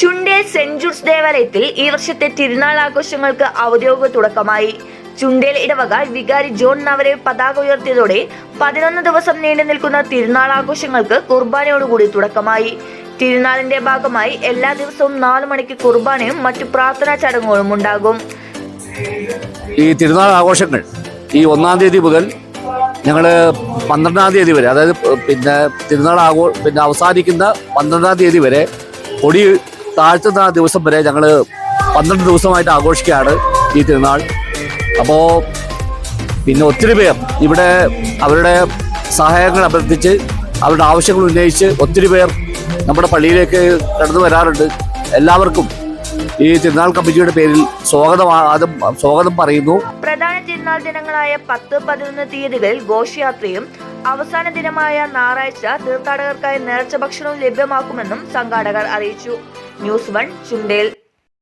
Chundale saint Jude's ദേവാലയത്തിൽ ഈ വർഷത്തെ തിരുനാൾ ആഘോഷങ്ങൾക്ക് ഔദ്യോഗിക തുടക്കമായി. ചുണ്ടേൽ ഇടവക വികാരി ജോൺ നവരെ പതാക ഉയർത്തിയതോടെ പതിനൊന്ന് ദിവസം നീണ്ടു നിൽക്കുന്ന തിരുനാൾ ആഘോഷങ്ങൾക്ക് കുർബാനയോടുകൂടി തുടക്കമായി. തിരുനാളിന്റെ ഭാഗമായി എല്ലാ ദിവസവും നാലു മണിക്ക് കുർബാനയും മറ്റു പ്രാർത്ഥനാ ചടങ്ങുകളും ഉണ്ടാകും. ഈ തിരുനാൾ ആഘോഷങ്ങൾ ഈ ഒന്നാം തീയതി മുതൽ ഞങ്ങൾ പന്ത്രണ്ടാം തീയതി വരെ അതായത് പിന്നെ തിരുനാൾ ആഘോ പിന്നെ അവസാനിക്കുന്ന പന്ത്രണ്ടാം തീയതി വരെ കൊടി താഴ്ത്തുന്ന ദിവസം വരെ ഞങ്ങൾ പന്ത്രണ്ട് ദിവസമായിട്ട് ആഘോഷിക്കുകയാണ് ഈ തിരുനാൾ. അപ്പോൾ പിന്നെ ഒത്തിരി പേർ ഇവിടെ അവരുടെ സഹായങ്ങൾ അഭ്യർത്ഥിച്ച് അവരുടെ ആവശ്യങ്ങൾ ഉന്നയിച്ച് ഒത്തിരി പേർ നമ്മുടെ പള്ളിയിലേക്ക് കടന്നു വരാറുണ്ട്. എല്ലാവർക്കും ഈ തിരുനാൾ കമ്മിറ്റിയുടെ പേരിൽ സ്വാഗതം ആദ്യം സ്വാഗതം പറയുന്നു. പ്രധാന തിരുനാൾ ദിനങ്ങളായ പത്ത് പതിനൊന്ന് തീയതികളിൽ ഘോഷയാത്രയും അവസാന ദിനമായ ഞായറാഴ്ച തീർത്ഥാടകർക്കായി നേർച്ച ഭക്ഷണവും ലഭ്യമാക്കുമെന്നും സംഘാടകർ അറിയിച്ചു. News one Chundale